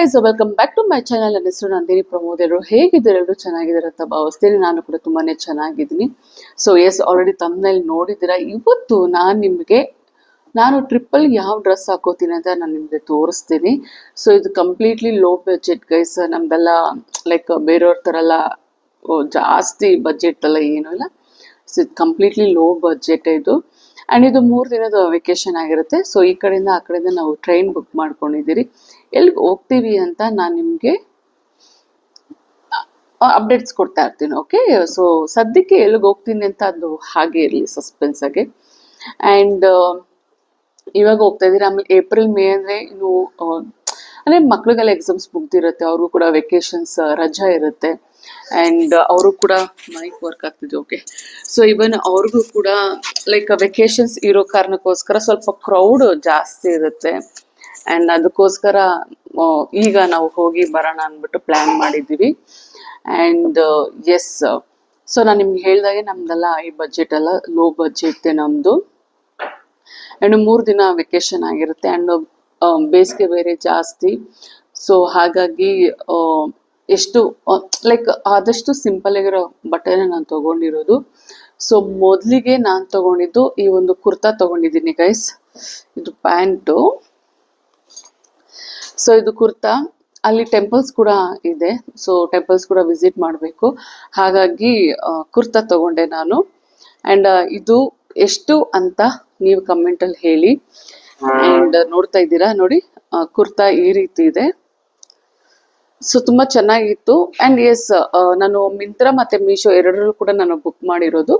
Guys welcome back to my channel ನನ್ನ ಹೆಸರು ನಂದಿನಿ ಪ್ರಮೋದ್ ಎಲ್ಲರೂ ಹೇಗಿದ್ದಾರೆ? ಎಲ್ಲರೂ ಚೆನ್ನಾಗಿದ್ದಾರೆ ಅಂತ ಭಾವಿಸ್ತೀನಿ. ನಾನು ಕೂಡ ತುಂಬಾನೇ ಚೆನ್ನಾಗಿದ್ದೀನಿ. ಸೊ ಎಸ್ ಆಲ್ರೆಡಿ ತಮ್ಮನಲ್ಲಿ ನೋಡಿದ್ದೀರಾ? ಇವತ್ತು ನಾನು ನಿಮಗೆ, ನಾನು ಟ್ರಿಪ್ಪಲ್ ಯಾವ ಡ್ರೆಸ್ ಹಾಕೋತೀನಿ ಅಂತ ನಾನು ನಿಮಗೆ ತೋರಿಸ್ತೀನಿ. ಸೊ ಇದು ಕಂಪ್ಲೀಟ್ಲಿ ಲೋ ಬಜೆಟ್ ಗೈಸ್ ನಮ್ದೆಲ್ಲ ಲೈಕ್ ಬೇರೆಯವ್ರ ಥರ ಎಲ್ಲ ಜಾಸ್ತಿ ಬಜೆಟ್ ಎಲ್ಲ ಏನೂ ಇಲ್ಲ. ಸೊ ಇದು ಕಂಪ್ಲೀಟ್ಲಿ ಲೋ ಬಜೆಟ್ ಇದು. ಆ್ಯಂಡ್ ಇದು ಮೂರು ದಿನದ ವೆಕೇಶನ್ ಆಗಿರುತ್ತೆ. ಸೊ ಈ ಕಡೆಯಿಂದ ಆ ಕಡೆಯಿಂದ ನಾವು ಟ್ರೈನ್ ಬುಕ್ ಮಾಡ್ಕೊಂಡಿದ್ದೀರಿ. ಎಲ್ಲಿಗೆ ಹೋಗ್ತೀವಿ ಅಂತ ನಾನು ನಿಮಗೆ ಅಪ್ಡೇಟ್ಸ್ ಕೊಡ್ತಾ ಇರ್ತೀನಿ ಓಕೆ ಸೊ ಸದ್ಯಕ್ಕೆ ಎಲ್ಲಿಗೆ ಹೋಗ್ತೀನಿ ಅಂತ ಅದು ಹಾಗೆ ಇರಲಿ ಸಸ್ಪೆನ್ಸ್ ಆಗಿ. ಆ್ಯಂಡ್ ಇವಾಗ ಹೋಗ್ತಾ ಇದ್ದೀರಿ. ಆಮೇಲೆ ಏಪ್ರಿಲ್ ಮೇ ಅಂದರೆ ಇನ್ನು ಅಂದರೆ ಮಕ್ಳಿಗೆಲ್ಲ ಎಕ್ಸಾಮ್ಸ್ ಮುಗ್ದಿರುತ್ತೆ. ಅವ್ರಿಗೂ ಕೂಡ ವೆಕೇಶನ್ಸ್ ರಜಾ ಇರುತ್ತೆ. ಆ್ಯಂಡ್ ಅವರು ಕೂಡ ಮೈಕ್ ವರ್ಕ್ ಆಗ್ತಿದೆ ಓಕೆ ಸೊ ಇವನ್ ಅವ್ರಿಗೂ ಕೂಡ ಲೈಕ್ ವೆಕೇಶನ್ಸ್ ಇರೋ ಕಾರಣಕ್ಕೋಸ್ಕರ ಸ್ವಲ್ಪ ಕ್ರೌಡ್ ಜಾಸ್ತಿ ಇರುತ್ತೆ. ಆ್ಯಂಡ್ ಅದಕ್ಕೋಸ್ಕರ ಈಗ ನಾವು ಹೋಗಿ ಬರೋಣ ಅಂದ್ಬಿಟ್ಟು ಪ್ಲ್ಯಾನ್ ಮಾಡಿದ್ದೀವಿ. ಆ್ಯಂಡ್ ಎಸ್ ಸೊ ನಾನು ನಿಮ್ಗೆ ಹೇಳಿದಾಗೆ ನಮ್ದೆಲ್ಲ ಐ ಬಜೆಟ್ ಎಲ್ಲ ಲೋ ಬಜೆಟ್ ನಮ್ಮದು ಆ್ಯಂಡ್ ಮೂರು ದಿನ ವೆಕೇಶನ್ ಆಗಿರುತ್ತೆ. ಆ್ಯಂಡ್ ಬೇಸಿಗೆ ಬೇರೆ ಜಾಸ್ತಿ. ಸೊ ಹಾಗಾಗಿ ಎಷ್ಟು ಲೈಕ್ ಆದಷ್ಟು ಸಿಂಪಲ್ ಆಗಿರೋ ಬಟ್ಟೆನ ನಾನು ತಗೊಂಡಿರೋದು. ಸೊ ಮೊದಲಿಗೆ ನಾನು ತಗೊಂಡಿದ್ದು ಈ ಒಂದು ಕುರ್ತಾ ತಗೊಂಡಿದ್ದೀನಿ ಗೈಸ್ ಇದು ಪ್ಯಾಂಟು. ಸೊ ಇದು ಕುರ್ತಾ. ಅಲ್ಲಿ ಟೆಂಪಲ್ಸ್ ಕೂಡ ಇದೆ. ಸೊ ಟೆಂಪಲ್ಸ್ ಕೂಡ ವಿಸಿಟ್ ಮಾಡಬೇಕು. ಹಾಗಾಗಿ ಕುರ್ತಾ ತಗೊಂಡೆ ನಾನು. ಆ್ಯಂಡ್ ಇದು ಎಷ್ಟು ಅಂತ ನೀವು ಕಮೆಂಟಲ್ಲಿ ಹೇಳಿ. ಆ್ಯಂಡ್ ನೋಡ್ತಾ ಇದ್ದೀರಾ? ನೋಡಿ ಕುರ್ತಾ ಈ ರೀತಿ ಇದೆ. ಸೊ ತುಂಬಾ ಚೆನ್ನಾಗಿತ್ತು. ಅಂಡ್ ಎಸ್ ನಾನು ಮಿಂತ್ರ ಮತ್ತೆ ಮೀಶೋ ಎರಡರಲ್ಲೂ ಕೂಡ ನಾನು ಬುಕ್ ಮಾಡಿರೋದು.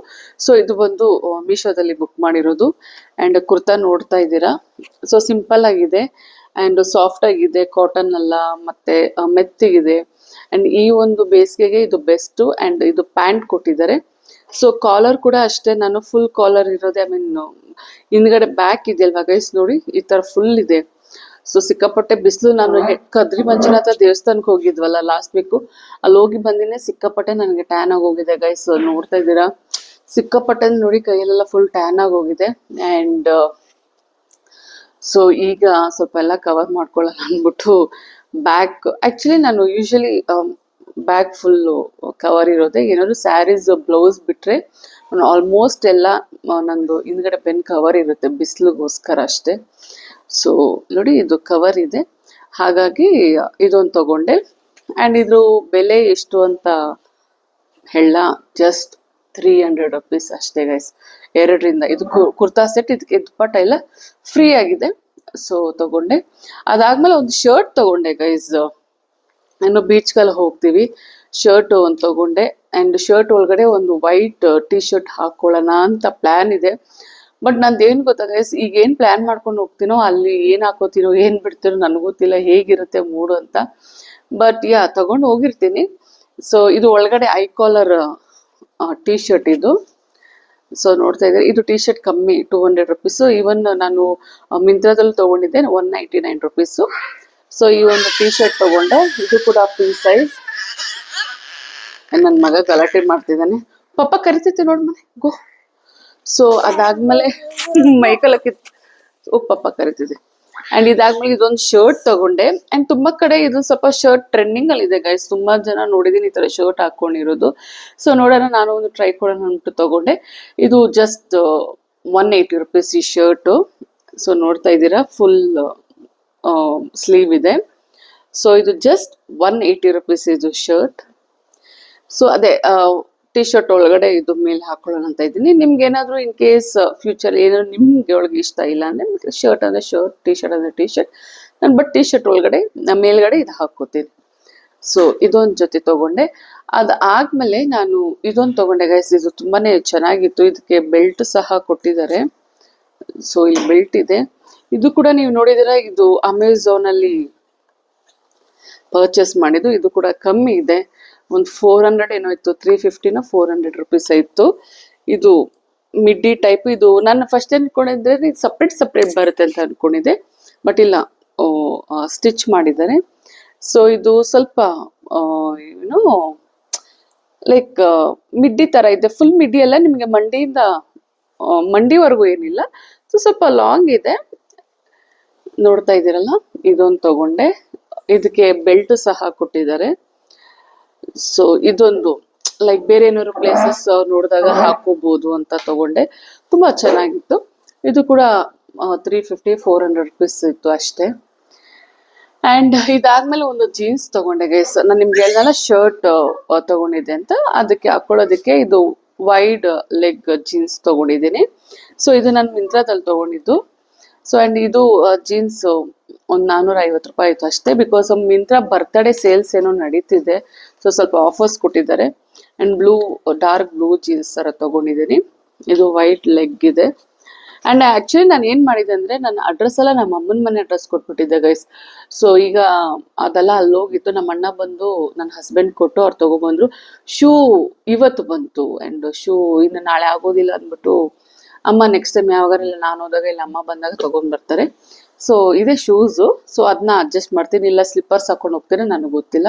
ಸೊ ಇದು ಬಂದು ಮೀಶೋದಲ್ಲಿ ಬುಕ್ ಮಾಡಿರೋದು. ಅಂಡ್ ಕುರ್ತಾ ನೋಡ್ತಾ ಇದ್ದೀರಾ? ಸೊ ಸಿಂಪಲ್ ಆಗಿದೆ. ಅಂಡ್ ಸಾಫ್ಟ್ ಆಗಿದೆ ಕಾಟನ್ ಅಲ್ಲ, ಮತ್ತೆ ಮೆತ್ತಿಗಿದೆ. ಅಂಡ್ ಈ ಒಂದು ಬೇಸಿಗೆಗೆ ಇದು ಬೆಸ್ಟ್ ಅಂಡ್ ಇದು ಪ್ಯಾಂಟ್ ಕೊಟ್ಟಿದ್ದಾರೆ. ಸೊ ಕಾಲರ್ ಕೂಡ ಅಷ್ಟೇ. ನಾನು ಫುಲ್ ಕಾಲರ್ ಇರೋದೇ ಐ ಮೀನ್ ಹಿಂದ್ಗಡೆ ಬ್ಯಾಕ್ ಇದೆಯಲ್ವಾ ಗೈಸ್ ನೋಡಿ, ಈ ತರ ಫುಲ್ ಇದೆ. ಸೊ ಸಿಕ್ಕಾಪಟ್ಟೆ ಬಿಸಿಲು. ನಾನು ಕದ್ರಿ ಮಂಜುನಾಥ ದೇವಸ್ಥಾನಕ್ಕೆ ಹೋಗಿದ್ವಲ್ಲ ಲಾಸ್ಟ್ ವೀಕು ಅಲ್ಲಿ ಹೋಗಿ ಬಂದಿನೇ ಸಿಕ್ಕಾಪಟ್ಟೆ ನನಗೆ ಟ್ಯಾನ್ ಆಗಿ ಹೋಗಿದೆ ಗೈಸ್ ನೋಡ್ತಾ ಇದ್ದೀರಾ? ಸಿಕ್ಕಾಪಟ್ಟೆ ನೋಡಿ ಕೈಯಲ್ಲೆಲ್ಲ ಫುಲ್ ಟ್ಯಾನ್ ಆಗಿ ಹೋಗಿದೆ. ಆ್ಯಂಡ್ ಸೊ ಈಗ ಸ್ವಲ್ಪ ಎಲ್ಲ ಕವರ್ ಮಾಡ್ಕೊಳ್ಳೋಣ ಅಂದ್ಬಿಟ್ಟು ಬ್ಯಾಕ್ ಆ್ಯಕ್ಚುಲಿ ನಾನು ಯೂಶಲಿ ಬ್ಯಾಗ್ ಫುಲ್ಲು ಕವರ್ ಇರೋದೆ. ಏನಾದ್ರು ಸ್ಯಾರೀಸ್ ಬ್ಲೌಸ್ ಬಿಟ್ಟರೆ ಆಲ್ಮೋಸ್ಟ್ ಎಲ್ಲ ನಂದು ಹಿಂದ್ಗಡೆ ಪೆನ್ ಕವರ್ ಇರುತ್ತೆ ಬಿಸಿಲಿಗೋಸ್ಕರ ಅಷ್ಟೇ. ಸೊ ನೋಡಿ ಇದು ಕವರ್ ಇದೆ. ಹಾಗಾಗಿ ಇದೊಂದು ತಗೊಂಡೆ. ಆ್ಯಂಡ್ ಇದ್ರ ಬೆಲೆ ಎಷ್ಟು ಅಂತ ಹೇಳ ಜಸ್ಟ್ ತ್ರೀ ಹಂಡ್ರೆಡ್ ರುಪೀಸ್ ಅಷ್ಟೇ ಗೈಸ್ ಎರಡರಿಂದ, ಇದು ಕುರ್ತಾ ಸೆಟ್ ಇದಕ್ಕೆ ದುಪ್ಪಟ್ಟ ಎಲ್ಲ ಫ್ರೀ ಆಗಿದೆ. ಸೊ ತಗೊಂಡೆ. ಅದಾದ್ಮೇಲೆ ಒಂದು ಶರ್ಟ್ ತಗೊಂಡೆ ಗೈಸ್ ಬೀಚ್ ಬೀಚ್ಗೆಲ್ಲ ಹೋಗ್ತೀವಿ. ಶರ್ಟ್ ಒಂದು ತಗೊಂಡೆ. ಆ್ಯಂಡ್ ಶರ್ಟ್ ಒಳಗಡೆ ಒಂದು ವೈಟ್ ಟಿ ಶರ್ಟ್ ಹಾಕೊಳ್ಳೋಣ ಅಂತ ಪ್ಲ್ಯಾನ್ ಇದೆ. ಬಟ್ ನಂದು ಏನು ಗೊತ್ತಾಗ ಈಗ ಏನು ಪ್ಲ್ಯಾನ್ ಮಾಡ್ಕೊಂಡು ಹೋಗ್ತೀನೋ, ಅಲ್ಲಿ ಏನು ಹಾಕೋತೀನೋ, ಏನು ಬಿಡ್ತೀನೋ ನನಗೆ ಗೊತ್ತಿಲ್ಲ ಹೇಗಿರುತ್ತೆ ಮೂಡು ಅಂತ. ಬಟ್ ಯಾ, ತಗೊಂಡು ಹೋಗಿರ್ತೀನಿ. ಸೊ ಇದು ಒಳಗಡೆ ಐ ಕಾಲರ್ ಟೀ ಶರ್ಟ್ ಇದು. ಸೊ ನೋಡ್ತಾ ಇದ್ದಾರೆ, ಇದು ಟೀ ಶರ್ಟ್ ಕಮ್ಮಿ ಟೂ ಹಂಡ್ರೆಡ್ ರುಪೀಸು ಈವನ್ ನಾನು ಮಿಂತ್ರದಲ್ಲಿ ತೊಗೊಂಡಿದ್ದೆ one ninety nine rupees so ಈ ಒಂದು ಟೀ ಶರ್ಟ್ ತಗೊಂಡೆ, ಇದು ಕೂಡ ಫ್ರೀ ಸೈಜ್ ನನ್ನ ಮಗ ಗಲಾಟೆ ಮಾಡ್ತಿದ್ದಾನೆ. ಪಪ್ಪ ಕರಿತೈತೆ ನೋಡ್ಮನೆ ಗೋ. ಸೊ ಅದಾದ್ಮೇಲೆ ಮೈಕಲ್ ಕಿತ್ ಓ ಪಪ್ಪ ಕರಿತಿದೆ. ಅಂಡ್ ಇದಾದ್ಮೇಲೆ ಇದೊಂದು ಶರ್ಟ್ ತಗೊಂಡೆ. ಅಂಡ್ ತುಂಬಾ ಕಡೆ ಇದು ಸ್ವಲ್ಪ ಶರ್ಟ್ ಟ್ರೆಂಡಿಂಗ್ ಅಲ್ಲಿ ಇದೆ ಗೈಸ್ ತುಂಬಾ ಜನ ನೋಡಿದೀನಿ ಈ ತರ ಶರ್ಟ್ ಹಾಕೊಂಡಿರೋದು. ಸೊ ನೋಡೋಣ, ನಾನು ಒಂದು ಟ್ರೈ ಕೊಡೋಣ ಅಂದ್ಬಿಟ್ಟು ತಗೊಂಡೆ. ಇದು ಜಸ್ಟ್ ಒನ್ ಏಯ್ಟಿ ರುಪೀಸ್ ಈ ಶರ್ಟು ಸೊ ನೋಡ್ತಾ ಇದ್ದೀರಾ? ಫುಲ್ ಸ್ಲೀವ್ ಇದೆ. ಸೊ ಇದು ಜಸ್ಟ್ ಒನ್ ಏಯ್ಟಿ ರುಪೀಸ್ ಇದು ಶರ್ಟ್ ಸೊ ಅದೇ ಟಿ ಶರ್ಟ್ ಒಳಗಡೆ ಇದು ಮೇಲೆ ಹಾಕೊಳ್ಳೋಣ ಅಂತ ಇದ್ದೀನಿ. ನಿಮ್ಗೆ ಏನಾದರೂ ಇನ್ ಕೇಸ್ ಫ್ಯೂಚರ್ ಏನಾದ್ರು ನಿಮ್ಗೆ ಒಳಗೆ ಇಷ್ಟ ಇಲ್ಲ ಅಂದ್ರೆ ಶರ್ಟ್ ಅಂದ್ರೆ ಶರ್ಟ್ ಟಿ ಶರ್ಟ್ ಅಂದ್ರೆ ಟಿ ಶರ್ಟ್ ನಾನು ಬಟ್ ಟಿ ಶರ್ಟ್ ಒಳಗಡೆ ಮೇಲ್ಗಡೆ ಇದು ಹಾಕೋತೀನಿ ಸೊ ಇದೊಂದು ಜೊತೆ ತಗೊಂಡೆ. ಅದಾದ್ಮೇಲೆ ನಾನು ಇದೊಂದು ತಗೊಂಡೆ ಗೈಸ್ ಇದು ತುಂಬಾನೇ ಚೆನ್ನಾಗಿತ್ತು. ಇದಕ್ಕೆ ಬೆಲ್ಟ್ ಸಹ ಕೊಟ್ಟಿದ್ದಾರೆ. ಸೊ ಇಲ್ಲಿ ಬೆಲ್ಟ್ ಇದೆ. ಇದು ಕೂಡ ನೀವು ನೋಡಿದಿರ ಇದು ಅಮೆಝಾನ್ ಅಲ್ಲಿ ಪರ್ಚೇಸ್ ಮಾಡಿದ್ದು. ಇದು ಕೂಡ ಕಮ್ಮಿ ಇದೆ. ಒಂದು ಫೋರ್ ಹಂಡ್ರೆಡ್ ಏನೋ ಇತ್ತು ತ್ರೀ ಫಿಫ್ಟಿನ ಫೋರ್ ಹಂಡ್ರೆಡ್ ರುಪೀಸ್ ಇತ್ತು. ಇದು ಮಿಡ್ಡಿ ಟೈಪ್ ಇದು ನಾನು ಫಸ್ಟ್ ಅನ್ಕೊಂಡಿದ್ರೆ ಸಪ್ರೇಟ್ ಸಪ್ರೇಟ್ ಬರುತ್ತೆ ಅಂತ ಅನ್ಕೊಂಡಿದ್ದೆ. ಬಟ್ ಇಲ್ಲ ಸ್ಟಿಚ್ ಮಾಡಿದ್ದಾರೆ. ಸೊ ಇದು ಸ್ವಲ್ಪ ಏನು ಲೈಕ್ ಮಿಡ್ಡಿ ತರ ಇದೆ. ಫುಲ್ ಮಿಡ್ಡಿ ಎಲ್ಲ ನಿಮಗೆ ಮಂಡಿಯಿಂದ ಮಂಡಿವರೆಗೂ ಏನಿಲ್ಲ. ಸೊ ಸ್ವಲ್ಪ ಲಾಂಗ್ ಇದೆ. ನೋಡ್ತಾ ಇದ್ದೀರಲ್ಲ, ಇದೊಂದು ತಗೊಂಡೆ. ಇದಕ್ಕೆ ಬೆಲ್ಟ್ ಸಹ ಕೊಟ್ಟಿದ್ದಾರೆ. ಸೊ ಇದೊಂದು ಲೈಕ್ ಬೇರೆ ಏನಾದ್ರು ಪ್ಲೇಸಸ್ ನೋಡಿದಾಗ ಹಾಕೋಬಹುದು ಅಂತ ತಗೊಂಡೆ. ತುಂಬಾ ಚೆನ್ನಾಗಿತ್ತು. ಇದು ಕೂಡ three fifty four hundred rupees ಇತ್ತು ಅಷ್ಟೇ. ಅಂಡ್ ಇದಾದ್ಮೇಲೆ ಒಂದು ಜೀನ್ಸ್ ತಗೊಂಡೆ ಗೈಸ್ ನಾನು ನಿಮ್ಗೆ ಹೇಳ್ದಲ್ಲ ಶರ್ಟ್ ತಗೊಂಡಿದ್ದೆ ಅಂತ. ಅದಕ್ಕೆ ಹಾಕೊಳ್ಳೋದಕ್ಕೆ ಇದು ವೈಡ್ ಲೆಗ್ ಜೀನ್ಸ್ ತಗೊಂಡಿದ್ದೀನಿ. ಸೊ ಇದು ನಾನು ಮಿಂತ್ರಾದಲ್ಲಿ ತಗೊಂಡಿದ್ದು. ಸೊ ಅಂಡ್ ಇದು ಜೀನ್ಸ್ ಒಂದು ನಾನ್ನೂರ ಐವತ್ತು ರೂಪಾಯಿ ಆಯಿತು ಅಷ್ಟೇ. ಬಿಕಾಸ್ ಮಿಂತ್ರಾ ಬರ್ತಡೇ ಸೇಲ್ಸ್ ಏನೋ ನಡೀತಿದೆ. ಸೊ ಸ್ವಲ್ಪ ಆಫರ್ಸ್ ಕೊಟ್ಟಿದ್ದಾರೆ. And blue dark blue jeans ಥರ ತಗೊಂಡಿದ್ದೀನಿ. ಇದು ವೈಟ್ ಲೆಗ್ ಇದೆ. ಅಂಡ್ ಆಕ್ಚುಲಿ ನಾನು ಏನ್ ಮಾಡಿದೆ ಅಂದ್ರೆ, ನನ್ನ ಅಡ್ರೆಸ್ ಎಲ್ಲ ನಮ್ಮ ಅಮ್ಮನ ಮನೆ ಅಡ್ರೆಸ್ ಕೊಟ್ಬಿಟ್ಟಿದ್ದೆ ಗೈಸ್ ಸೊ ಈಗ ಅದೆಲ್ಲ ಅಲ್ಲಿ ಹೋಗಿತ್ತು. ನಮ್ಮ ಅಣ್ಣ ಬಂದು ನನ್ನ ಹಸ್ಬೆಂಡ್ ಕೊಟ್ಟು ಅವ್ರು ತಗೊಬಂದ್ರು ಶೂ ಇವತ್ತು ಬಂತು. ಅಂಡ್ ಶೂ ಇನ್ನು ನಾಳೆ ಆಗೋದಿಲ್ಲ ಅಂದ್ಬಿಟ್ಟು, ಅಮ್ಮ ನೆಕ್ಸ್ಟ್ ಟೈಮ್ ಯಾವಾಗಾರೆಲ್ಲ ನಾನು ಹೋದಾಗ ಇಲ್ಲ, ಅಮ್ಮ ಬಂದಾಗ ತಗೊಂಡ್ ಬರ್ತಾರೆ ಸೊ ಇದೇ ಶೂಸು ಸೊ ಅದನ್ನ ಅಡ್ಜಸ್ಟ್ ಮಾಡ್ತೀನಿ. ಇಲ್ಲ ಸ್ಲಿಪ್ಪರ್ಸ್ ಹಾಕೊಂಡು ಹೋಗ್ತೀನಿ. ನನಗೆ ಗೊತ್ತಿಲ್ಲ.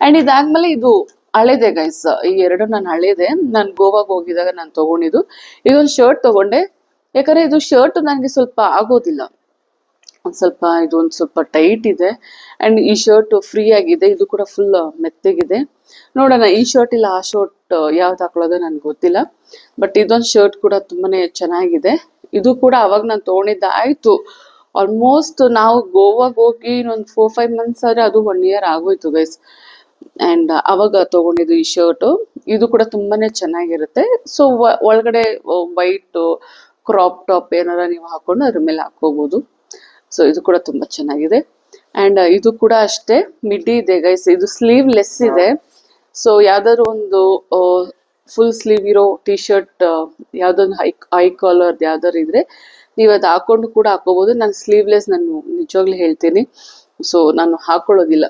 ಅಂಡ್ ಇದಾದ್ಮೇಲೆ ಇದು ಹಳೇದೆ ಗೈಸ್ ಈ ಎರಡು ನಾನು ಹಳೇದೆ. ನಾನು ಗೋವಾಗೆ ಹೋಗಿದಾಗ ನಾನು ತಗೊಂಡಿದ್ದು. ಇದೊಂದು ಶರ್ಟ್ ತಗೊಂಡೆ. ಯಾಕಂದ್ರೆ ಇದು ಶರ್ಟ್ ನನಗೆ ಸ್ವಲ್ಪ ಆಗೋದಿಲ್ಲ. ಒಂದು ಸ್ವಲ್ಪ ಇದು ಒಂದ್ ಸ್ವಲ್ಪ ಟೈಟ್ ಇದೆ. ಅಂಡ್ ಈ ಶರ್ಟ್ ಫ್ರೀ ಆಗಿದೆ. ಇದು ಕೂಡ ಫುಲ್ ಮೆತ್ತಗಿದೆ. ನೋಡೋಣ, ಈ ಶರ್ಟ್ ಇಲ್ಲ, ಆ ಶರ್ಟ್ ಯಾವ್ದು ಹಾಕೊಳ್ಳೋದು ನನಗೆ ಗೊತ್ತಿಲ್ಲ. ಬಟ್ ಇದೊಂದು ಶರ್ಟ್ ಕೂಡ ತುಂಬಾನೇ ಚೆನ್ನಾಗಿದೆ. ಇದು ಕೂಡ ಅವಾಗ ನಾನು ತೊಗೊಂಡಿದ್ದ. ಆಯ್ತು. ಆಲ್ಮೋಸ್ಟ್ ನಾವು ಗೋವಾ ಹೋಗಿ ಇನ್ನೊಂದು ಫೋರ್ ಫೈವ್ ಮಂತ್ಸ್ ಆದ್ರೆ ಅದು ಒನ್ ಇಯರ್ ಆಗೋಯ್ತು ಗೈಸ್ ಅಂಡ್ ಅವಾಗ ತೊಗೊಂಡಿದ್ದು ಈ ಶರ್ಟ್ ಇದು ಕೂಡ ತುಂಬಾನೇ ಚೆನ್ನಾಗಿರುತ್ತೆ. ಸೊ ಒಳಗಡೆ ವೈಟ್ ಕ್ರಾಪ್ ಟಾಪ್ ಏನಾರ ನೀವು ಹಾಕೊಂಡು ಅದ್ರ ಮೇಲೆ ಹಾಕೋಬಹುದು ಸೊ ಇದು ಕೂಡ ತುಂಬಾ ಚೆನ್ನಾಗಿದೆ. ಅಂಡ್ ಇದು ಕೂಡ ಅಷ್ಟೇ ಮಿಡಿ ಇದೆ ಗೈಸ್ ಇದು ಸ್ಲೀವ್ ಲೆಸ್ ಇದೆ. ಸೊ ಯಾವ್ದಾದ್ರು ಒಂದು ಫುಲ್ ಸ್ಲೀವ್ ಇರೋ ಟಿ ಶರ್ಟ್ ಯಾವ್ದೊಂದು ಹೈ ಹೈ ಕಾಲರ್ ಯಾವ್ದಾದ್ರು ಇದ್ರೆ ನೀವು ಅದು ಹಾಕೊಂಡು ಕೂಡ ಹಾಕೋಬಹುದು ನಾನು ಸ್ಲೀವ್ಲೆಸ್ ನಾನು ನಿಜವಾಗ್ಲೂ ಹೇಳ್ತೀನಿ. ಸೊ ನಾನು ಹಾಕೊಳ್ಳೋದಿಲ್ಲ.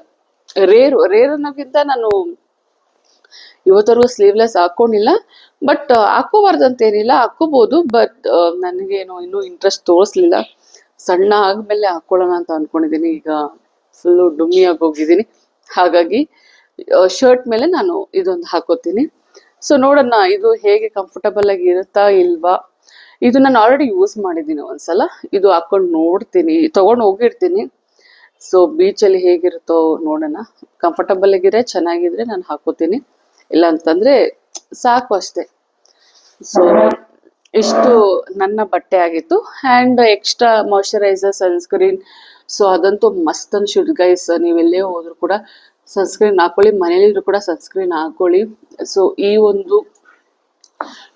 ರೇರ್ ರೇರ್ ಅನ್ನೋಕ್ಕಿಂತ ನಾನು ಇವತ್ತವರೆಗೂ ಸ್ಲೀವ್ಲೆಸ್ ಹಾಕೊಂಡಿಲ್ಲ. ಬಟ್ ಹಾಕೋಬಾರ್ದು ಅಂತ ಏನಿಲ್ಲ ಹಾಕೋಬಹುದು ಬಟ್ ನನಗೇನು ಇನ್ನೂ ಇಂಟ್ರೆಸ್ಟ್ ತೋರಿಸ್ಲಿಲ್ಲ. ಸಣ್ಣ ಆದ್ಮೇಲೆ ಹಾಕೊಳ್ಳೋಣ ಅಂತ ಅನ್ಕೊಂಡಿದ್ದೀನಿ ಈಗ ಫುಲ್ಲು ಡುಮ್ಮಿ ಆಗಿ ಹೋಗಿದ್ದೀನಿ ಹಾಗಾಗಿ ಶರ್ಟ್ ಮೇಲೆ ನಾನು ಇದೊಂದು ಹಾಕೋತೀನಿ. ಸೊ ನೋಡೋಣ ಇದು ಹೇಗೆ ಕಂಫರ್ಟಬಲ್ ಆಗಿ ಇರುತ್ತಾ ಇಲ್ವಾ? ಇದು ನಾನು ಆಲ್ರೆಡಿ ಯೂಸ್ ಮಾಡಿದ್ದೀನಿ ಒಂದ್ಸಲ. ಇದು ಹಾಕೊಂಡು ನೋಡ್ತೀನಿ, ತಗೊಂಡು ಹೋಗಿರ್ತೀನಿ. ಸೊ ಬೀಚಲ್ಲಿ ಹೇಗಿರುತ್ತೋ ನೋಡೋಣ. ಕಂಫರ್ಟಬಲ್ ಆಗಿದ್ರೆ, ಚೆನ್ನಾಗಿದ್ರೆ ನಾನು ಹಾಕೋತೀನಿ. ಇಲ್ಲ ಅಂತಂದ್ರೆ ಸಾಕು ಅಷ್ಟೇ. ಸೊ ಇಷ್ಟು ನನ್ನ ಬಟ್ಟೆ ಆಗಿತ್ತು. And extra moisturiser sunscreen so ಅದಂತೂ ಮಸ್ತ್ ಅನ್ಸುಡ್ ಗೈಸ್ ನೀವೆಲ್ಲೇ ಹೋದ್ರು ಕೂಡ ಸನ್ಸ್ಕ್ರೀನ್ ಹಾಕೊಳ್ಳಿ, ಮನೇಲಿದ್ರು ಕೂಡ ಸನ್ಸ್ಕ್ರೀನ್ ಹಾಕೊಳ್ಳಿ. ಸೊ ಈ ಒಂದು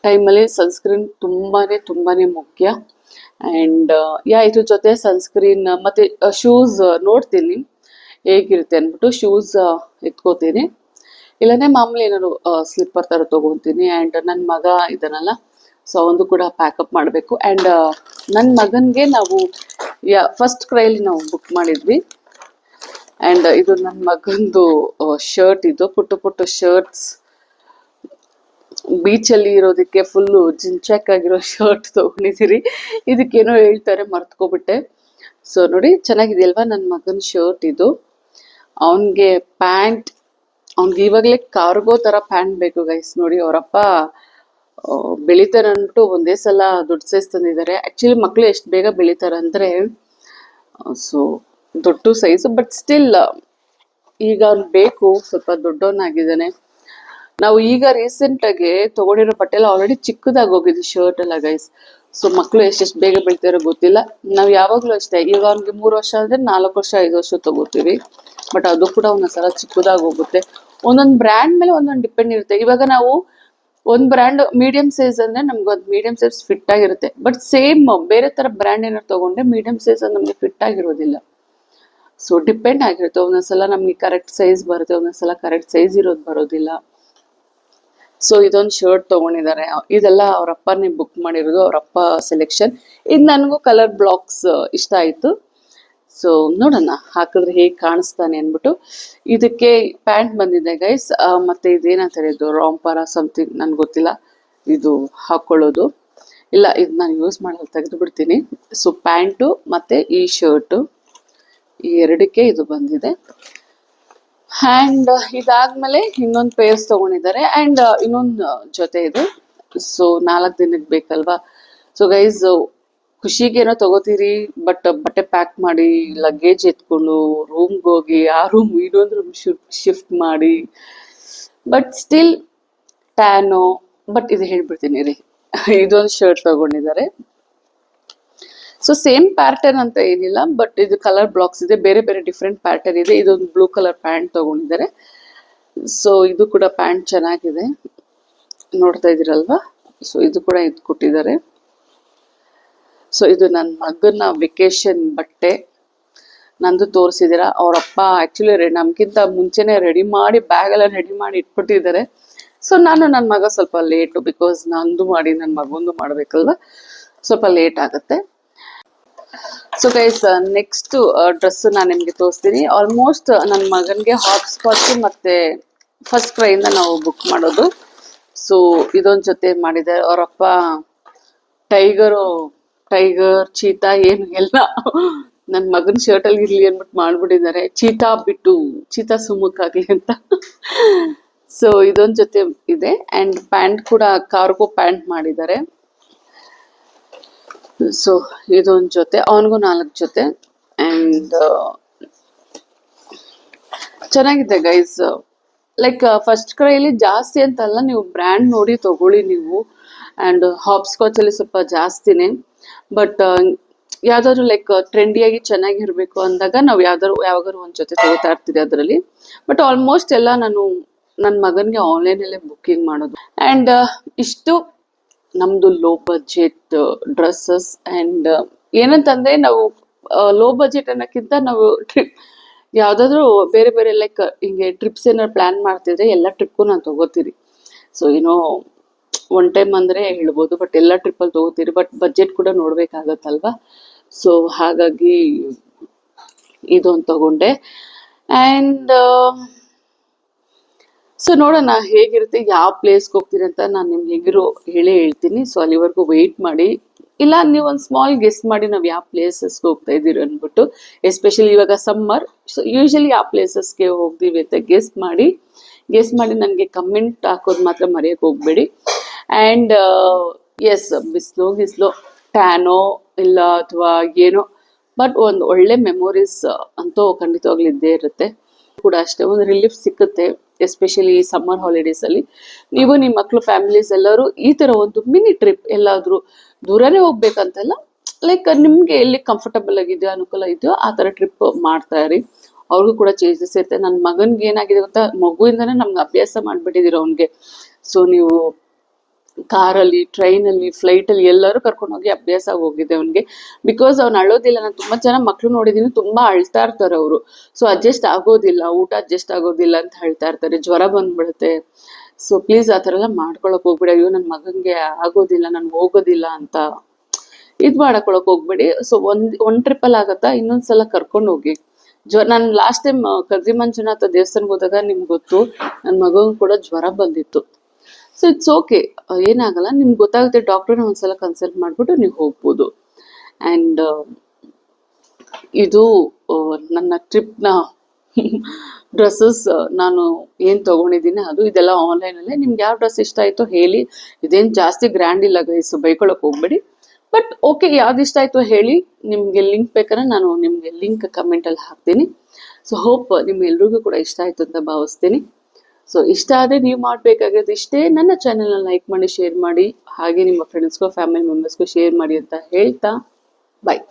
ಟೈಮಲ್ಲಿ ಸನ್ಸ್ಕ್ರೀನ್ ತುಂಬಾನೇ ತುಂಬಾನೇ ಮುಖ್ಯ. ಆ್ಯಂಡ್ ಯಾ ಇದ್ರ ಜೊತೆ ಸನ್ಸ್ಕ್ರೀನ್ ಮತ್ತೆ ಶೂಸ್ ನೋಡ್ತೀನಿ. ಹೇಗಿರುತ್ತೆ ಅಂದ್ಬಿಟ್ಟು ಶೂಸ್ ಎತ್ಕೋತೀನಿ. ಇಲ್ಲಾಂದರೆ ಮಾಮೂಲಿ ಏನಾದ್ರು ಸ್ಲಿಪ್ಪರ್ ಥರ ತೊಗೊತೀನಿ. ಆ್ಯಂಡ್ ನನ್ನ ಮಗ ಇದನ್ನಲ್ಲ ಸೊ ಒಂದು ಕೂಡ ಪ್ಯಾಕಪ್ ಮಾಡಬೇಕು. ಆ್ಯಂಡ್ ನನ್ನ ಮಗನಿಗೆ ನಾವು, ಯಾ ಫಸ್ಟ್ ಕ್ರೈಲಿ ನಾವು ಬುಕ್ ಮಾಡಿದ್ವಿ. ಆ್ಯಂಡ್ ಇದು ನನ್ನ ಮಗಂದು ಶರ್ಟ್ ಇದು. ಪುಟ್ಟ ಪುಟ್ಟ ಶರ್ಟ್ಸ್ ಬೀಚಲ್ಲಿ ಇರೋದಕ್ಕೆ ಫುಲ್ಲು ಜಿಂಚಾಕ್ ಆಗಿರೋ ಶರ್ಟ್ ತೊಗೊಂಡಿದ್ದೀರಿ. ಇದಕ್ಕೇನೋ ಹೇಳ್ತಾರೆ, ಮರ್ತ್ಕೊಬಿಟ್ಟೆ. ಸೊ ನೋಡಿ ಚೆನ್ನಾಗಿದೆ ಅಲ್ವಾ ನನ್ನ ಮಗನ ಶರ್ಟ್ ಇದು? ಅವನಿಗೆ ಪ್ಯಾಂಟ್, ಅವ್ನಿಗೆ ಇವಾಗಲೇ ಕಾರ್ಗೋ ಥರ ಪ್ಯಾಂಟ್ ಬೇಕು ಗೈಸ್ ನೋಡಿ, ಅವರಪ್ಪ ಬೆಳಿತಾರೆ ಒಂದೇ ಸಲ ದೊಡ್ಡ ಸೈಜ್ ತಂದಿದ್ದಾರೆ ಆ್ಯಕ್ಚುಲಿ ಮಕ್ಕಳು ಎಷ್ಟು ಬೇಗ ಬೆಳಿತಾರೆ ಅಂದರೆ ಸೊ ದೊಡ್ಡ ಸೈಜು ಬಟ್ ಸ್ಟಿಲ್ ಈಗ ಅವ್ನು ಬೇಕು, ಸ್ವಲ್ಪ ದೊಡ್ಡವನಾಗಿದ್ದಾನೆ. ನಾವು ಈಗ ರೀಸೆಂಟ್ ಆಗಿ ತಗೊಂಡಿರೋ ಬಟ್ಟೆ ಎಲ್ಲ ಆಲ್ರೆಡಿ ಚಿಕ್ಕದಾಗಿ ಹೋಗಿದೆ ಶರ್ಟ್ ಎಲ್ಲ ಗೈಸ್ ಸೊ ಮಕ್ಕಳು ಎಷ್ಟೆಷ್ಟು ಬೇಗ ಬೆಳಿತಾರೋ ಗೊತ್ತಿಲ್ಲ. ನಾವು ಯಾವಾಗಲೂ ಅಷ್ಟೇ, ಈಗ ಅವ್ನಿಗೆ ಮೂರು ವರ್ಷ ಅಂದ್ರೆ ನಾಲ್ಕು ವರ್ಷ, ಐದು ವರ್ಷ ತಗೋತೀವಿ. ಬಟ್ ಅದು ಕೂಡ ಒಂದೊಂದ್ಸಲ ಚಿಕ್ಕದಾಗಿ ಹೋಗುತ್ತೆ. ಒಂದೊಂದು ಬ್ರ್ಯಾಂಡ್ ಮೇಲೆ ಒಂದೊಂದು ಡಿಪೆಂಡ್ ಇರುತ್ತೆ. ಇವಾಗ ನಾವು ಒಂದ್ ಬ್ರ್ಯಾಂಡ್ ಮೀಡಿಯಂ ಸೈಜ್ ಅಂದ್ರೆ ನಮ್ಗೆ ಅದು ಮೀಡಿಯಂ ಸೈಜ್ ಫಿಟ್ ಆಗಿರುತ್ತೆ. ಬಟ್ ಸೇಮ್ ಬೇರೆ ತರ ಬ್ರ್ಯಾಂಡ್ ಏನಾದ್ರು ತಗೊಂಡ್ರೆ ಮೀಡಿಯಂ ಸೈಜ್ ನಮ್ಗೆ ಫಿಟ್ ಆಗಿರೋದಿಲ್ಲ. ಸೊ ಡಿಪೆಂಡ್ ಆಗಿರುತ್ತೆ. ಒಂದೊಂದ್ಸಲ ನಮ್ಗೆ ಕರೆಕ್ಟ್ ಸೈಜ್ ಬರುತ್ತೆ, ಒಂದೊಂದ್ಸಲ ಕರೆಕ್ಟ್ ಸೈಜ್ ಇರೋದು ಬರೋದಿಲ್ಲ. ಸೊ ಇದೊಂದು ಶರ್ಟ್ ತಗೊಂಡಿದ್ದಾರೆ. ಇದೆಲ್ಲ ಅವ್ರ ಅಪ್ಪನೇ ಬುಕ್ ಮಾಡಿರೋದು ಅವರಪ್ಪ ಸೆಲೆಕ್ಷನ್ ಇದು ನನಗೂ ಕಲರ್ ಬ್ಲಾಕ್ಸ್ ಇಷ್ಟ ಆಯಿತು. ಸೊ ನೋಡೋಣ, ಹಾಕಿದ್ರೆ ಹೇಗೆ ಕಾಣಿಸ್ತಾನೆ ಅಂದ್ಬಿಟ್ಟು. ಇದಕ್ಕೆ ಪ್ಯಾಂಟ್ ಬಂದಿದೆ ಗೈಸ್ ಮತ್ತೆ ಇದೇನಂತಾರೆ, ಇದು ರಾಂಪರ ಸಮಥಿಂಗ್ ನನಗೆ ಗೊತ್ತಿಲ್ಲ. ಇದು ಹಾಕ್ಕೊಳ್ಳೋದು ಇಲ್ಲ, ಇದು ನಾನು ಯೂಸ್ ಮಾಡಲು ತೆಗೆದು ಬಿಡ್ತೀನಿ. ಸೊ ಪ್ಯಾಂಟು ಮತ್ತು ಈ ಶರ್ಟು ಈ ಎರಡಕ್ಕೆ ಇದು ಬಂದಿದೆ. ಆ್ಯಂಡ್ ಇದಾದ್ಮೇಲೆ ಇನ್ನೊಂದು ಪೇರ್ಸ್ ತಗೊಂಡಿದ್ದಾರೆ. ಅಂಡ್ ಇನ್ನೊಂದು ಜೊತೆ ಇದು. ಸೊ ನಾಲ್ಕು ದಿನಕ್ಕೆ ಬೇಕಲ್ವಾ? ಸೊ ಗೈಸ್ ಖುಷಿಗೆ ಏನೋ ತಗೋತೀರಿ ಬಟ್ ಬಟ್ಟೆ ಪ್ಯಾಕ್ ಮಾಡಿ ಲಗೇಜ್ ಎತ್ಕೊಂಡು ರೂಮ್ಗೆ ಹೋಗಿ, ಆ ರೂಮ್ ಇನ್ನೊಂದು ರೂಮ್ ಶಿಫ್ಟ್ ಮಾಡಿ. ಬಟ್ ಸ್ಟಿಲ್ ಟ್ಯಾನು ಬಟ್ ಇದು ಹೇಳ್ಬಿಡ್ತೀನಿ ರೀ. ಇದೊಂದು ಶರ್ಟ್ ತಗೊಂಡಿದ್ದಾರೆ. ಸೊ ಸೇಮ್ ಪ್ಯಾಟರ್ನ್ ಅಂತ ಏನಿಲ್ಲ ಬಟ್ ಇದು ಕಲರ್ ಬ್ಲಾಕ್ಸ್ ಇದೆ, ಬೇರೆ ಬೇರೆ ಡಿಫ್ರೆಂಟ್ ಪ್ಯಾಟರ್ನ್ ಇದೆ. ಇದೊಂದು ಬ್ಲೂ ಕಲರ್ ಪ್ಯಾಂಟ್ ತಗೊಂಡಿದ್ದಾರೆ. ಸೊ ಇದು ಕೂಡ ಪ್ಯಾಂಟ್ ಚೆನ್ನಾಗಿದೆ. ನೋಡ್ತಾ ಇದ್ದೀರಲ್ವಾ? ಸೊ ಇದು ಕೂಡ ಇದು ಕೊಟ್ಟಿದ್ದಾರೆ. ಸೊ ಇದು ನನ್ನ ಮಗನ ವೆಕೇಶನ್ ಬಟ್ಟೆ. ನಂದು ತೋರಿಸಿದ್ದೀರಾ? ಅವರಪ್ಪ ಆ್ಯಕ್ಚುಲಿ ರೆ ನಮಗಿಂತ ಮುಂಚೆನೇ ರೆಡಿ ಮಾಡಿ ಬ್ಯಾಗೆಲ್ಲ ರೆಡಿ ಮಾಡಿ ಇಟ್ಬಿಟ್ಟಿದ್ದಾರೆ. ಸೊ ನಾನು ನನ್ನ ಮಗ ಸ್ವಲ್ಪ ಲೇಟು ಬಿಕಾಸ್ ನಂದು ಮಾಡಿ, ನನ್ನ ಮಗಂದು ಮಾಡಬೇಕಲ್ವ? ಸ್ವಲ್ಪ ಲೇಟ್ ಆಗುತ್ತೆ. ಸೊ ಗೈಸ್ ನೆಕ್ಸ್ಟ್ ಡ್ರೆಸ್ ನಾನು ನಿಮಗೆ ತೋರಿಸ್ತೀನಿ. ಆಲ್ಮೋಸ್ಟ್ ನನ್ನ ಮಗನಿಗೆ ಹಾಟ್ ಸ್ಪಾಟ್ ಮತ್ತೆ ಫಸ್ಟ್ ಕ್ರೈಯಿಂದ ನಾವು ಬುಕ್ ಮಾಡೋದು. ಸೊ ಇದೊಂದು ಜೊತೆ ಮಾಡಿದೆ. ಅವರಪ್ಪ ಟೈಗರು ಟೈಗರ್ ಚೀತಾ ಏನು ಎಲ್ಲ ನನ್ನ ಮಗನ ಶರ್ಟಲ್ಲಿ ಇರ್ಲಿ ಅಂದ್ಬಿಟ್ಟು ಮಾಡ್ಬಿಟ್ಟಿದ್ದಾರೆ. ಚೀತಾ ಬಿಟ್ಟು ಚೀತಾ ಸುಮುಖಾಗ್ಲಿ ಅಂತ. ಸೊ ಇದೊಂದು ಜೊತೆ ಇದೆ. ಅಂಡ್ ಪ್ಯಾಂಟ್ ಕೂಡ ಕಾರ್ಗೋ ಪ್ಯಾಂಟ್ ಮಾಡಿದ್ದಾರೆ. ಸೊ ಇದೊಂದು ಜೊತೆ, ಅವನಿಗೂ ನಾಲ್ಕು ಜೊತೆ ಆ್ಯಂಡ್ ಚೆನ್ನಾಗಿದೆ ಗೈಸ್ ಲೈಕ್ ಫಸ್ಟ್ ಕ್ರೈಲಿ ಜಾಸ್ತಿ ಅಂತಲ್ಲ, ನೀವು ಬ್ರ್ಯಾಂಡ್ ನೋಡಿ ತಗೊಳ್ಳಿ ನೀವು. ಆ್ಯಂಡ್ ಹಾಪ್ಸ್ಕಾಚಲ್ಲಿ ಸ್ವಲ್ಪ ಜಾಸ್ತಿನೇ. ಬಟ್ ಯಾವ್ದಾದ್ರು ಲೈಕ್ ಟ್ರೆಂಡಿಯಾಗಿ ಚೆನ್ನಾಗಿರ್ಬೇಕು ಅಂದಾಗ ನಾವು ಯಾವ್ದಾದ್ರು, ಯಾವಾಗಾದ್ರು ಒಂದು ಜೊತೆ ತಗೋತಾ ಇರ್ತೀವಿ ಅದರಲ್ಲಿ. ಬಟ್ ಆಲ್ಮೋಸ್ಟ್ ಎಲ್ಲ ನಾನು ನನ್ನ ಮಗನಿಗೆ ಆನ್ಲೈನಲ್ಲೇ ಬುಕ್ಕಿಂಗ್ ಮಾಡೋದು. ಆ್ಯಂಡ್ ಇಷ್ಟು. ನಮ್ದು ಲೋ ಬಜೆಟ್ ಡ್ರೆಸ್ಸಸ್ ಅಂಡ್ ಏನಂತಂದ್ರೆ ನಾವು ಲೋ ಬಜೆಟ್ ಅನ್ನೋಕ್ಕಿಂತ ನಾವು ಟ್ರಿಪ್ ಯಾವುದಾದ್ರೂ ಬೇರೆ ಬೇರೆ ಲೈಕ್ ಹಿಂಗೆ ಟ್ರಿಪ್ಸ್ ಏನಾದ್ರು ಪ್ಲ್ಯಾನ್ ಮಾಡ್ತಿದ್ರೆ ಎಲ್ಲ ಟ್ರಿಪ್ಪು ನಾನು ತಗೋತೀರಿ. ಸೊ ಏನೋ ಒನ್ ಟೈಮ್ ಅಂದರೆ ಹೇಳ್ಬೋದು ಬಟ್ ಎಲ್ಲ ಟ್ರಿಪ್ಪಲ್ಲಿ ತಗೋತೀರಿ ಬಟ್ ಬಜೆಟ್ ಕೂಡ ನೋಡಬೇಕಾಗತ್ತಲ್ವಾ? ಸೊ ಹಾಗಾಗಿ ಇದೊಂದು ತಗೊಂಡೆ. ಆ್ಯಂಡ್ ಸೊ ನೋಡೋಣ ಹೇಗಿರುತ್ತೆ, ಯಾವ ಪ್ಲೇಸ್ಗೆ ಹೋಗ್ತೀರಿ ಅಂತ ನಾನು ನಿಮ್ಗೆ ಹೇಗಿರೋ ಹೇಳೇ ಹೇಳ್ತೀನಿ. ಸೊ ಅಲ್ಲಿವರೆಗೂ ವೆಯ್ಟ್ ಮಾಡಿ. ಇಲ್ಲ, ನೀವು ಒಂದು ಸ್ಮಾಲ್ ಗೆಸ್ಟ್ ಮಾಡಿ ನಾವು ಯಾವ ಪ್ಲೇಸಸ್ಗೆ ಹೋಗ್ತಾ ಇದ್ದೀರಿ ಅಂದ್ಬಿಟ್ಟು ಎಸ್ಪೆಷಲಿ ಇವಾಗ ಸಮ್ಮರ್ ಸೊ ಯೂಶಲಿ ಯಾವ ಪ್ಲೇಸಸ್ಗೆ ಹೋಗ್ತೀವಿ ಅಂತ ಗೆಸ್ಟ್ ಮಾಡಿ. ಗೆಸ್ಟ್ ಮಾಡಿ ನನಗೆ ಕಮೆಂಟ್ ಹಾಕೋದು ಮಾತ್ರ ಮರೆಯೋಕೆ ಹೋಗ್ಬೇಡಿ. ಆ್ಯಂಡ್ ಎಸ್ ಬಿಸಿಲು, ಗಿಸ್ಲು, ಟ್ಯಾನೋ, ಇಲ್ಲ ಅಥವಾ ಏನೋ. ಬಟ್ ಒಂದು ಒಳ್ಳೆ ಮೆಮೊರೀಸ್ ಅಂತೂ ಖಂಡಿತವಾಗ್ಲಿದ್ದೇ ಇರುತ್ತೆ. ಕೂಡ ಅಷ್ಟೇ, ಒಂದು ರಿಲೀಫ್ ಸಿಕ್ಕುತ್ತೆ. ಎಸ್ಪೆಷಲಿ ಸಮ್ಮರ್ ಹಾಲಿಡೇಸ್ ಅಲ್ಲಿ ನೀವು ನಿಮ್ಮ ಮಕ್ಕಳು ಫ್ಯಾಮಿಲೀಸ್ ಎಲ್ಲರೂ ಈ ತರ ಒಂದು ಮಿನಿ ಟ್ರಿಪ್ ಎಲ್ಲಾದ್ರೂ ದೂರನೇ ಹೋಗ್ಬೇಕಂತೆಲ್ಲ ಲೈಕ್ ನಿಮ್ಗೆ ಎಲ್ಲಿ ಕಂಫರ್ಟಬಲ್ ಆಗಿದೆಯೋ ಅನುಕೂಲ ಇದೆಯೋ ಆ ತರ ಟ್ರಿಪ್ ಮಾಡ್ತಾ ಇರಿ. ಅವ್ರಿಗೂ ಕೂಡ ಚೇಂಜಸ್ ಇರುತ್ತೆ. ನನ್ನ ಮಗನ್ಗೆ ಏನಾಗಿದೆ ಗೊತ್ತಾ? ಮಗುವಿಂದನೇ ನಮ್ಗೆ ಅಭ್ಯಾಸ ಮಾಡಿಬಿಟ್ಟಿದ್ದೀರ ಅವ್ನಿಗೆ. ಸೊ ನೀವು ಕಾರಲ್ಲಿ, ಟ್ರೈನಲ್ಲಿ, ಫ್ಲೈಟಲ್ಲಿ ಎಲ್ಲರೂ ಕರ್ಕೊಂಡು ಹೋಗಿ ಅಭ್ಯಾಸ ಹೋಗಿದೆ ಅವನಿಗೆ. ಬಿಕಾಸ್ ಅವ್ನು ಅಳೋದಿಲ್ಲ, ನಾನು ತುಂಬ ಜನ ಮಕ್ಕಳು ನೋಡಿದ್ದೀನಿ ತುಂಬ ಅಳ್ತಾ ಇರ್ತಾರೆ ಅವರು. ಸೊ ಅಡ್ಜಸ್ಟ್ ಆಗೋದಿಲ್ಲ, ಊಟ ಅಡ್ಜಸ್ಟ್ ಆಗೋದಿಲ್ಲ ಅಂತ ಹೇಳ್ತಾ ಇರ್ತಾರೆ. ಜ್ವರ ಬಂದ್ಬಿಡುತ್ತೆ. ಸೊ ಪ್ಲೀಸ್ ಆ ಥರ ಎಲ್ಲ ಮಾಡ್ಕೊಳಕ್ ಹೋಗ್ಬೇಡಿ. ಅಯ್ಯೋ ನನ್ನ ಮಗನಿಗೆ ಆಗೋದಿಲ್ಲ, ನಾನು ಹೋಗೋದಿಲ್ಲ ಅಂತ. ಇದು ಮಾಡಕೊಳಕ್ ಹೋಗ್ಬೇಡಿ. ಸೊ ಒಂದ್ ಒಂದ್ ಟ್ರಿಪ್ಪಲ್ಲಿ ಆಗತ್ತಾ? ಇನ್ನೊಂದ್ಸಲ ಕರ್ಕೊಂಡು ಹೋಗಿ. ಜ್ವರ ನಾನು ಲಾಸ್ಟ್ ಟೈಮ್ ಕದ್ರಿ ಮಂಜುನಾಥ ದೇವಸ್ಥಾನಕ್ಕೆ ಹೋದಾಗ ನಿಮ್ಗೆ ಗೊತ್ತು ನನ್ನ ಮಗನಿಗೆ ಕೂಡ ಜ್ವರ ಬಂದಿತ್ತು. ಸೊ ಇಟ್ಸ್ ಓಕೆ ಏನಾಗಲ್ಲ ನಿಮ್ಗೆ ಗೊತ್ತಾಗುತ್ತೆ ಡಾಕ್ಟರ್ನ ಒಂದ್ಸಲ ಕನ್ಸಲ್ಟ್ ಮಾಡಿಬಿಟ್ಟು ನೀವು ಹೋಗ್ಬೋದು. ಆ್ಯಂಡ್ ಇದು ಆ, ನನ್ನ ಟ್ರಿಪ್ನ ಡ್ರೆಸ್ಸಸ್ ನಾನು ಏನು ತೊಗೊಂಡಿದ್ದೀನಿ ಅದು ಇದೆಲ್ಲ ಆನ್ಲೈನಲ್ಲೇ ನಿಮ್ಗೆ ಯಾವ ಡ್ರೆಸ್ ಇಷ್ಟ ಆಯಿತು ಹೇಳಿ. ಇದೇನು ಜಾಸ್ತಿ ಗ್ರ್ಯಾಂಡ್ ಇಲ್ಲ ಗೈಸ್ ಬೈಕೊಳಕ್ಕೆ ಹೋಗ್ಬೇಡಿ. ಬಟ್ ಓಕೆ ಯಾವ್ದು ಇಷ್ಟ ಆಯಿತು ಹೇಳಿ. ನಿಮಗೆ ಲಿಂಕ್ ಬೇಕಾದ್ರೆ ನಾನು ನಿಮಗೆ ಲಿಂಕ್ ಕಮೆಂಟಲ್ಲಿ ಹಾಕ್ತೀನಿ. ಸೊ ಹೋಪ್ ನಿಮ್ಮೆಲ್ಲರಿಗೂ ಕೂಡ ಇಷ್ಟ ಆಯಿತು ಅಂತ ಭಾವಿಸ್ತೀನಿ. ಸೊ ಇಷ್ಟ ಆದರೆ ನೀವು ಮಾಡಬೇಕಾಗಿರೋದು ಇಷ್ಟೇ. ನನ್ನ ಚಾನೆಲ್ನ ಲೈಕ್ ಮಾಡಿ ಶೇರ್ ಮಾಡಿ, ಹಾಗೆ ನಿಮ್ಮ ಫ್ರೆಂಡ್ಸ್ಗೂ ಫ್ಯಾಮಿಲಿ ಮೆಂಬರ್ಸ್ಗೂ ಶೇರ್ ಮಾಡಿ ಅಂತ ಹೇಳ್ತಾ ಬಾಯ್